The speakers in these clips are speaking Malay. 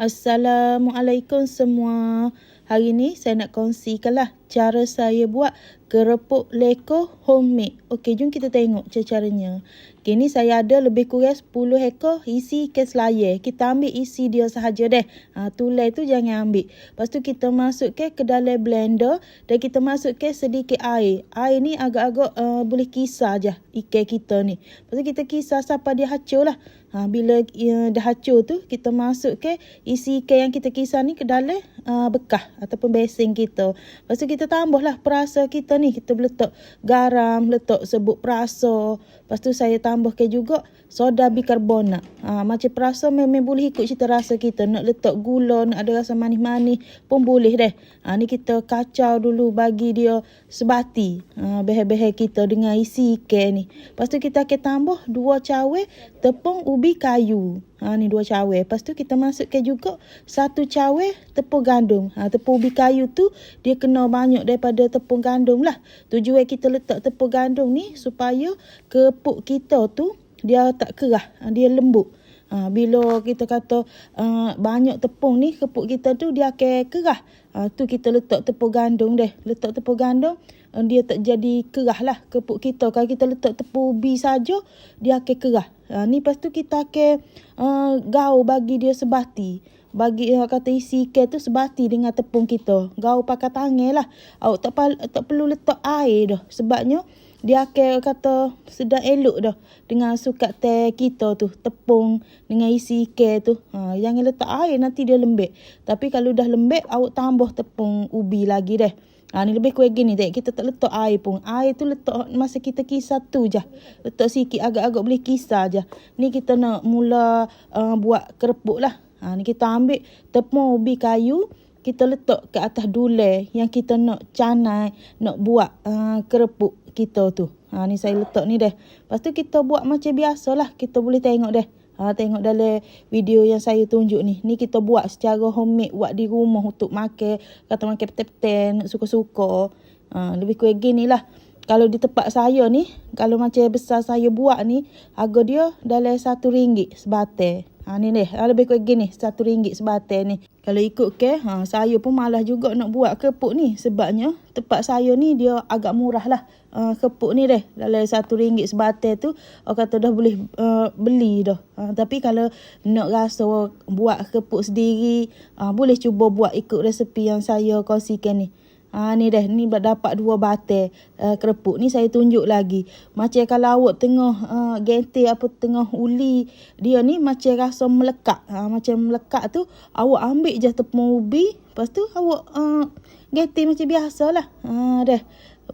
Assalamualaikum semua. Hari ni saya nak kongsikanlah cara saya buat kerupuk leko homemade. Okey, jom kita tengok cara-caranya. Okay, ni saya ada lebih kurang 10 ekor isi kes layar. Kita ambil isi dia sahaja deh. Ha, tulai tu jangan ambil. Lepas tu kita masuk ke dalam blender dan kita masuk ke sedikit air. Air ni agak-agak uh, boleh kisar je ikan kita ni. Lepas tu kita kisar sampai dia hacur lah. Ha, bila uh, dah hacur tu, kita masuk ke isi ikan yang kita kisar ni ke dalam uh, bekah ataupun besing kita. Lepas tu kita tambahlah perasa kita ni. Kita letak garam, letak sebut perasa. Lepas tu saya tambahkan juga soda bikarbonat. Ha, macam perasa memang boleh ikut cita rasa kita. Nak letak gula, nak ada rasa manis-manis pun boleh deh. Ha, ni kita kacau dulu bagi dia sebati. Ha, behel-behel kita dengan isi ikan ni. Lepas tu kita akan tambah dua cawe tepung ubi kayu. Ha, ni dua cawe. Lepas tu kita masukkan juga satu cawe tepung gandum. Ha, tepung ubi kayu tu dia kena banyak daripada tepung gandum lah. Tujuan kita letak tepung gandum ni supaya kepuk kita tu dia tak kerah. Ha, dia lembut. Ha, bila kita kata uh, banyak tepung ni kepuk kita tu dia akan kerah. Ha, tu kita letak tepung gandum deh. Letak tepung gandum uh, dia tak jadi kerah lah kepuk kita. Kalau kita letak tepung ubi saja dia akan kerah. Ha, ni lepas tu kita akan uh, gaul bagi dia sebati. Bagi uh, kata isi ikan tu sebati dengan tepung kita. Gaul pakai tangan lah. Awak tak, tak perlu letak air dah. Sebabnya dia akan kata sedang elok dah. Dengan sukat teh kita tu. Tepung dengan isi ikan tu. Ha, yang letak air nanti dia lembek. Tapi kalau dah lembek awak tambah tepung ubi lagi deh. Ha, ni lebih kurang gini dek. Kita tak letak air pun. Air tu letak masa kita kisar tu je. Letak sikit agak-agak boleh kisar je. Ni kita nak mula uh, buat kerepuk lah. Ha, ni kita ambil tepung ubi kayu. Kita letak ke atas dulai yang kita nak canai. Nak buat uh, kerepuk kita tu. Ha, ni saya letak ni deh. Lepas tu kita buat macam biasa lah. Kita boleh tengok deh. Ha, tengok dalam video yang saya tunjuk ni. Ni kita buat secara homemade. Buat di rumah untuk makan. Kata makan peten-peten. Suka-suka. Ha, lebih kurang gini lah. Kalau di tempat saya ni. Kalau macam besar saya buat ni. Harga dia dalam satu ringgit sebatai. Ha ni deh, ha, lebih kurang gini, satu ringgit sebatai ni. Kalau ikut ke, ha, saya pun malas juga nak buat kepuk ni. Sebabnya tempat saya ni dia agak murah lah. Ha, kepuk ni deh, dalam satu ringgit sebatai tu, orang kata dah boleh uh, beli dah. Ha, tapi kalau nak rasa buat kepuk sendiri, ha, boleh cuba buat ikut resepi yang saya kongsikan ni. Ha, ni dah, ni dapat dua batai uh, kerepuk. Ni saya tunjuk lagi. Macam kalau awak tengah uh, gentil apa tengah uli, dia ni macam rasa melekat. Ha, macam melekat tu, awak ambil je tepung ubi. Lepas tu awak uh, gentil macam biasa lah. Ha, dah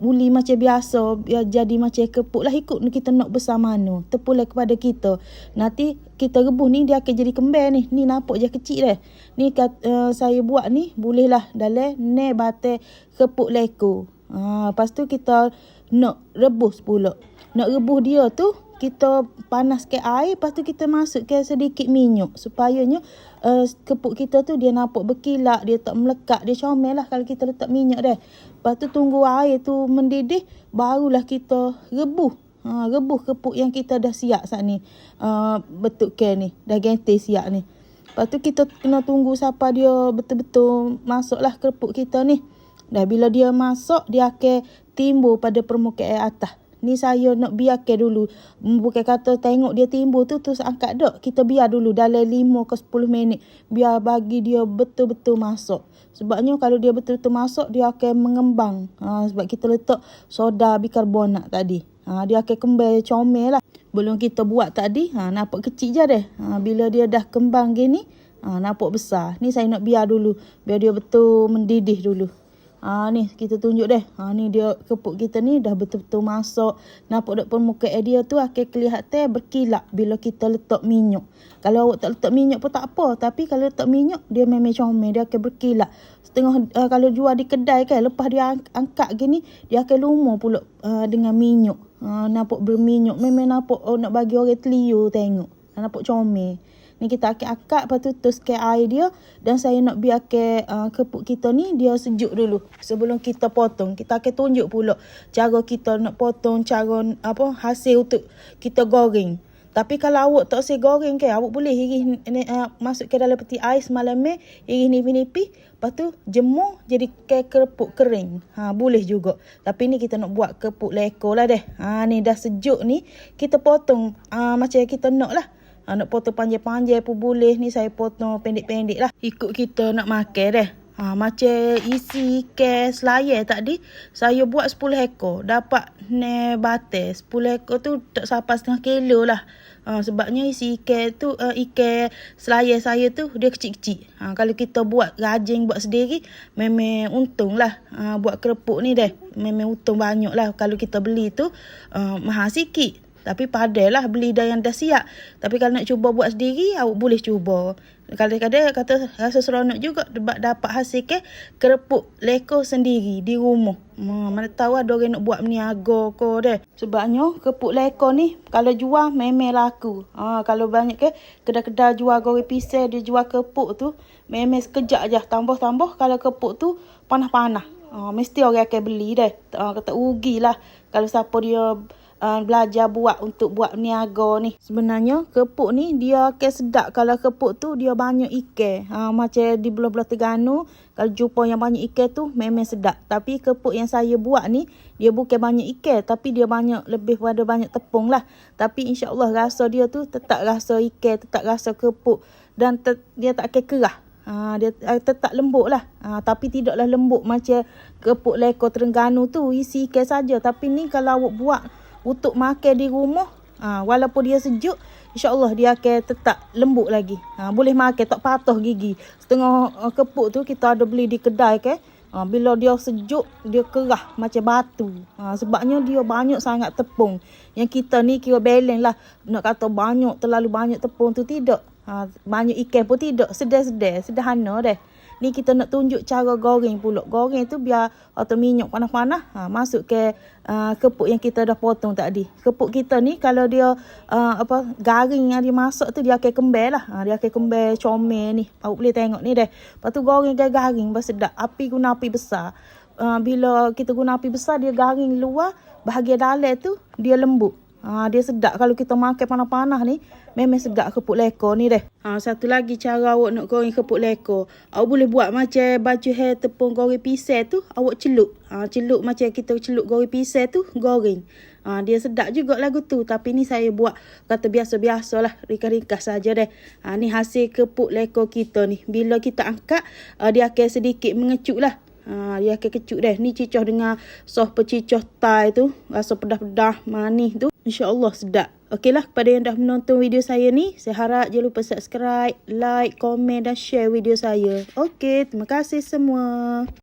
uli macam biasa biar jadi macam kepuk lah. Ikut kita nak besar mana tepulah kepada kita. Nanti kita rebus ni dia akan jadi kembar ni. Ni nampak je kecil dah ni kat, uh, saya buat ni bolehlah dalam ne bate kepuk leko ha, lepas tu kita nak rebus pula. Nak rebus dia tu kita panaskan air lepas tu kita masukkan sedikit minyak supayanya uh, kepuk kita tu dia nampak berkilat dia tak melekat dia comel lah kalau kita letak minyak dah lepas tu tunggu air tu mendidih barulah kita rebus ha, rebus kepuk yang kita dah siap saat ni. Uh, betul ke ni? Dah ganti siap ni. Lepas tu kita kena tunggu sampai dia betul-betul masuklah kepuk kita ni. Dah bila dia masuk dia akan timbul pada permukaan atas Ni saya nak biarkan dulu. Bukan kata tengok dia timbul tu terus angkat dok. Kita biar dulu dalam 5 ke 10 minit. Biar bagi dia betul-betul masuk. Sebabnya kalau dia betul-betul masuk dia akan mengembang. Ha, sebab kita letak soda bikarbonat tadi. Ha, dia akan kembang comel lah. Belum kita buat tadi. Ha, nampak kecil je deh. Ha, bila dia dah kembang gini. Ha, nampak besar. Ni saya nak biar dulu. Biar dia betul mendidih dulu. Ha, ni kita tunjuk deh. Ha, ni dia kepuk kita ni dah betul-betul masuk. Nampak dek permukaan dia tu akan kelihatan berkilat bila kita letak minyak. Kalau awak tak letak minyak pun tak apa. Tapi kalau letak minyak dia memang comel. Dia akan berkilat. Setengah uh, kalau jual di kedai kan. Lepas dia angkat gini. Dia akan lumur pula uh, dengan minyak. Uh, nampak berminyak. Memang nampak oh, nak bagi orang teliu tengok. Nampak comel. Ni kita akan akak lepas tu tuskan air dia. Dan saya nak biarkan uh, kepuk kita ni dia sejuk dulu. Sebelum kita potong. Kita akan tunjuk pula cara kita nak potong cara apa hasil untuk kita goreng. Tapi kalau awak tak usah goreng ke, awak boleh iris uh, masuk ke dalam peti ais malam ni, iris nipi-nipi, lepas tu jemur jadi ke kerupuk kering. Ha, boleh juga. Tapi ni kita nak buat kerupuk leko lah deh. Ha, ni dah sejuk ni, kita potong uh, macam kita nak lah. Ha, nak potong panjang-panjang pun boleh. Ni saya potong pendek-pendek lah. Ikut kita nak makan deh. Ha, macam isi kes layar tadi, saya buat 10 ekor. Dapat ne batas. 10 ekor tu tak sampai setengah kilo lah. Ha, sebabnya isi ikan tu, uh, ikan selayar saya tu dia kecil-kecil. Ha, kalau kita buat rajin buat sendiri, memang untung lah. Ha, buat kerupuk ni deh. Memang untung banyak lah. Kalau kita beli tu, uh, mahal sikit. Tapi padahlah beli dah yang dah siap. Tapi kalau nak cuba buat sendiri, awak boleh cuba. Kadang-kadang kata rasa seronok juga sebab dapat hasil ke kerupuk leko sendiri di rumah. Hmm, mana tahu ada orang nak buat meniaga ke deh. Sebabnya kerupuk leko ni kalau jual memang laku. Ha, kalau banyak ke kedai-kedai jual goreng pisang dia jual kerupuk tu memang sekejap aja tambah-tambah kalau kerupuk tu panas-panas. Ha, mesti orang akan beli deh. Ha, kata rugilah kalau siapa dia uh, belajar buat untuk buat niaga ni. Sebenarnya kepuk ni dia akan sedap kalau kepuk tu dia banyak ikan. Ha, macam di belah-belah Terengganu kalau jumpa yang banyak ikan tu memang sedap. Tapi kepuk yang saya buat ni dia bukan banyak ikan tapi dia banyak lebih pada banyak tepung lah. Tapi insyaAllah rasa dia tu tetap rasa ikan, tetap rasa kepuk dan te- dia tak akan kerah. Ha, dia uh, tetap lembut lah. Ha, tapi tidaklah lembut macam kepuk leko Terengganu tu isi ikan saja. Tapi ni kalau awak buat untuk makan di rumah ha, walaupun dia sejuk insyaallah dia akan tetap lembut lagi. Ha, boleh makan tak patah gigi. Setengah uh, kepuk tu kita ada beli di kedai ke ha, bila dia sejuk dia kerah macam batu. Ha, sebabnya dia banyak sangat tepung. Yang kita ni kira balance lah. Nak kata banyak terlalu banyak tepung tu tidak. Ha, banyak ikan pun tidak. Sedar-sedar sederhana deh Ni kita nak tunjuk cara goreng pula. Goreng tu biar atau minyak panas-panas ha, masuk ke uh, kepuk yang kita dah potong tadi. Kepuk kita ni kalau dia uh, apa garing yang dia masak tu dia akan kembal lah. Ha, dia akan kembal comel ni. Awak boleh tengok ni deh. Lepas tu goreng garing bersedap. Api guna api besar. Uh, bila kita guna api besar dia garing luar. Bahagian dalam tu dia lembut. Ha, dia sedap kalau kita makan panas-panas ni. Memang sedap kepuk leko ni deh. Ha, satu lagi cara awak nak goreng kepuk leko. Awak boleh buat macam baju hair tepung goreng pisang tu. Awak celup. Ha, celup macam kita celup goreng pisang tu. Goreng. Ha, dia sedap juga lagu tu. Tapi ni saya buat kata biasa-biasa lah. Ringkas-ringkas saja deh. Ha, ni hasil kepuk leko kita ni. Bila kita angkat, uh, dia akan sedikit mengecut lah. Ha, dia akan kecut deh. Ni cicah dengan sos pecicah Thai tu. Rasa pedah-pedah manis tu. InsyaAllah sedap. Okeylah kepada yang dah menonton video saya ni. Saya harap jangan lupa subscribe, like, komen dan share video saya. Okey, terima kasih semua.